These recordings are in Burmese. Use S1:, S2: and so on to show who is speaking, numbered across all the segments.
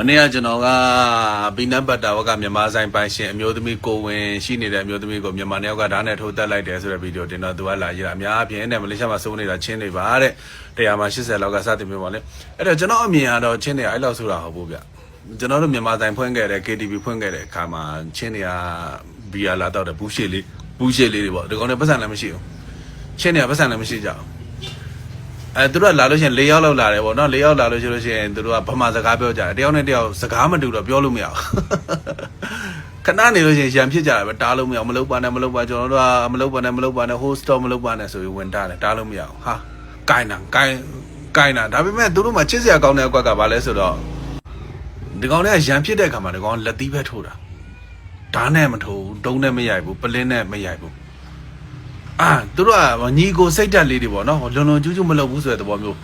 S1: မနေ့ကကျွန်တော်ကဘီနတ်ဘတ်တာဝကမြန်မာဆိုင်ပိုင်ရှင်အမျိုးသမီးကိုဝင်ရှိနေတဲ့အမျိုးသမီးကိုမြန်မာနှစ်ယောက်ကဓာတ်နဲ့ထိုးတက်လိုက်တယ်ဆိုတဲ့ဗီဒီယိုတင်တော့သူကလာကြည့်တာအများအပြားနဲ့မလေးရှားမှာစိုးနေတာချင်းနေပါတဲ့တရားမှာ80လောက်ကစတင်မျိုးပါလေအဲ့တော့ကျွန်တော်အမြင်ကတော့ချင်းနေအဲ့လောက်ဆိုတာဟုတ်ဘူးဗျကျွန်တော်တို့မြန်မာဆိုင်ဖွင့်ခဲ့တဲ့ KTV ဖွင့်ခဲ့တဲ့အခါမှာချင်းနေကဘီယာလာတော့တဲ့ဘူးရှေ့လေးဘူးရှေ့လေးတွေပေါ့ဒီကောင်တွေပတ်စံလည်းမရှိဘူးချင်းနေကပတ်စံလည်းမရှိကြဘူး အဲသူတို့ကလာလို့ရှိရင်၄ယောက်လောက်လာတယ်ပေါ့နော်၄ယောက်လာလို့ရှိလို့ရှိရင်သူတို့ကဗမာစကားပြောကြတယ်တယောက်နဲ့တယောက်စကားမတူတော့ပြောလို့မရဘူးခဏနေလို့ရှိရင်ရံဖြစ်ကြတယ်ပဲတားလို့မရဘူးမလုပ်ပါနဲ့မလုပ်ပါကျွန်တော်တို့ကမလုပ်ပါနဲ့မလုပ်ပါနဲ့ host stop မလုပ်ပါနဲ့ဆိုပြီးဝင်တားတယ်တားလို့မရဘူးဟာကိုင်းတာကိုင်းကိုင်းတာဒါပေမဲ့သူတို့မှချစ်စရာကောင်းတဲ့အကွက်ကဘာလဲဆိုတော့ဒီကောင်တွေကရံဖြစ်တဲ့အခါမှာဒီကောင်လက်သီးပဲထိုးတာဓာတ်နဲ့မထိုးဘူးတုံးနဲ့မရိုက်ဘူးပလင်းနဲ့မရိုက်ဘူး အာသူတို့ကညီကိုစိတ်တက်လေးတွေပေါ့နော်လွန်လွန်ကျူးကျူးမလုပ်ဘူးဆိုတဲ့သဘောမျိုး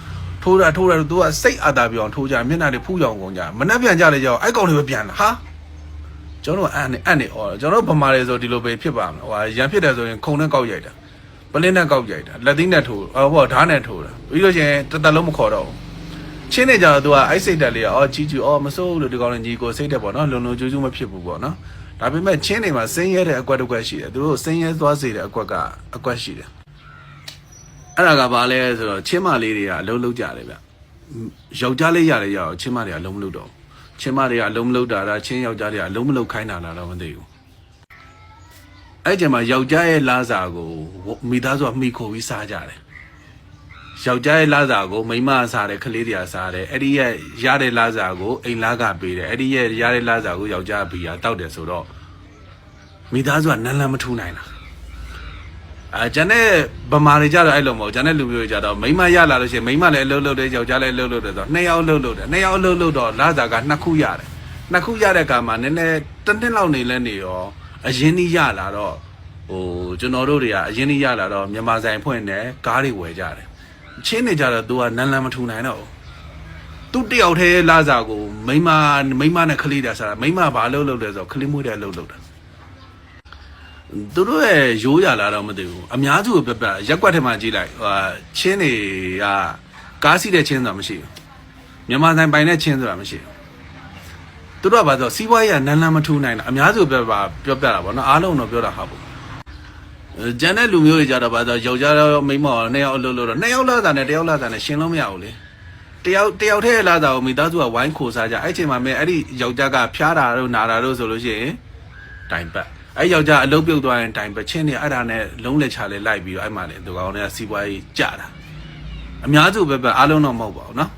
S1: ထိုးတာထိုးတာသူကစိတ်အာတာပြောင်ထိုးကြမျက်နှာတွေဖူးကြောင်ကုန်ကြမနှက်ပြန်ကြလေကြောက်အဲ့ကောင်တွေပဲပြန်လာဟာကျွန်တော်ကအန်နဲ့အန်နဲ့အော်ကျွန်တော်ဗမာတွေဆိုဒီလိုပဲဖြစ်ပါမလားဟိုရန်ဖြစ်တယ်ဆိုရင်ခုံနဲ့ကောက်ရိုက်တာပလင်းနဲ့ကောက်ရိုက်တာလက်သီးနဲ့ထိုးအော်ဟိုဓာတ်နဲ့ထိုးတာပြီးလို့ရှိရင်တသက်လုံးမခေါ်တော့ဘူး ချင်းနေကြတော့သူကအဲ့စိတ်တက်လေးကအော်ကြီးကြီးအော်မစိုးဘူးလို့ဒီကောင်တွေညီကိုစိတ်တက်ပေါ့နော်လွန်လွန်ကျူးကျူးမဖြစ်ဘူးပေါ့နော်ဒါပေမဲ့ချင်းနေမှာဆင်းရဲတဲ့အကွက်တစ်ကွက်ရှိတယ်သူတို့ဆင်းရဲသွားစေတဲ့အကွက်ကအကွက်ရှိတယ်အဲ့ဒါကဘာလဲဆိုတော့ချင်းမလေးတွေကအလုံးလုံးကြတယ်ဗျယောက်ျားလေးရတယ်ရအောင်ချင်းမတွေကအလုံးမလုံးတော့ဘူးချင်းမတွေကအလုံးမလုံးတာဒါချင်းယောက်ျားတွေကအလုံးမလုံးခိုင်းတာလားတော့မသိဘူးအဲ့ကျမှယောက်ျားရဲ့လာစာကိုမိသားစုကမိခိုပြီးစားကြတယ် ယောက်ျားရဲ့လာစာကိုမိန်းမစားတယ်ကလေးတွေကစားတယ်အဲ့ဒီရဲ့ရတဲ့လာစာကိုအိမ်လားကပေးတယ်အဲ့ဒီရဲ့ရတဲ့လာစာကိုယောက်ျားကဘီယာတောက်တယ်ဆိုတော့မိသားစုကနန်းလန်းမထူနိုင်တာအာဂျန်တဲ့ဗမာတွေကြတော့အဲ့လိုမဟုတ်ဂျန်တဲ့လူမျိုးတွေကြတော့မိန်းမရလာလို့ရှိရင်မိန်းမလည်းအလုပ်လုပ်တယ်ယောက်ျားလည်းအလုပ်လုပ်တယ်ဆိုတော့နှစ်ယောက်အလုပ်လုပ်တယ်နှစ်ယောက်အလုပ်လုပ်တော့လာစာကနှစ်ခုရတယ်နှစ်ခုရတဲ့အခါမှာနည်းနည်းတစ်နှစ်လောက်နေလဲနေရောအရင်ကြီးရလာတော့ဟိုကျွန်တော်တို့တွေကအရင်ကြီးရလာတော့မြန်မာဆိုင်ဖွင့်တယ်ကားတွေဝယ်ကြတယ် ချင်းနေကြတော့ तू ကနန်းလန်းမထူနိုင်တော့ဘူးသူတယောက်တည်းလာစာကိုမိန်းမမိန်းမနဲ့ခလေးတယ်ဆိုတာမိန်းမဘာလုပ်လုပ်လဲဆိုတော့ခလေးမွေးတဲ့အလုပ်လုပ်တာသူတို့ရဲ့ရိုးရလာတော့မသိဘူးအများစုကိုပြပြရက်ကွက်ထဲမှာကြည့်လိုက်ဟာချင်းတွေကကားစီးတဲ့ချင်းဆိုတာမရှိဘူးမြန်မာဆိုင်ပိုင်တဲ့ချင်းဆိုတာမရှိဘူးသူတို့ကဘာဆိုစီးပွားရေးကနန်းလန်းမထူးနိုင်တာအများစုပြပြပြောပြတာပေါ့နော်အားလုံးတော့ပြောတာဟာပေါ့ ကျန်တဲ့လူမျိုးတွေကြတော့ဘာဆိုယောက်ျားရောမိန်းမရောနှစ်ယောက်အလုပ်လုပ်တော့နှစ်ယောက်လာတာနဲ့တယောက်လာတာနဲ့ရှင်းလို့မရဘူးလေတယောက်တယောက်တည်းလာတာကိုမိသားစုကဝိုင်းခိုစားကြအဲ့ချိန်မှာမင်းအဲ့ဒီယောက်ျားကဖျားတာတို့နာတာတို့ဆိုလို့ရှိရင် တိုင်ပတ်အဲ့ယောက်ျားအလုပ်ပြုတ်သွားရင်တိုင်ပတ်ချင်းနေအဲ့ဒါနဲ့လုံးလက်ချလဲလိုက်ပြီးတော့အဲ့မှာလေသူကောင်တွေကစီးပွားရေးကြတာအများစုပဲပဲအားလုံးတော့မဟုတ်ပါဘူးเนาะ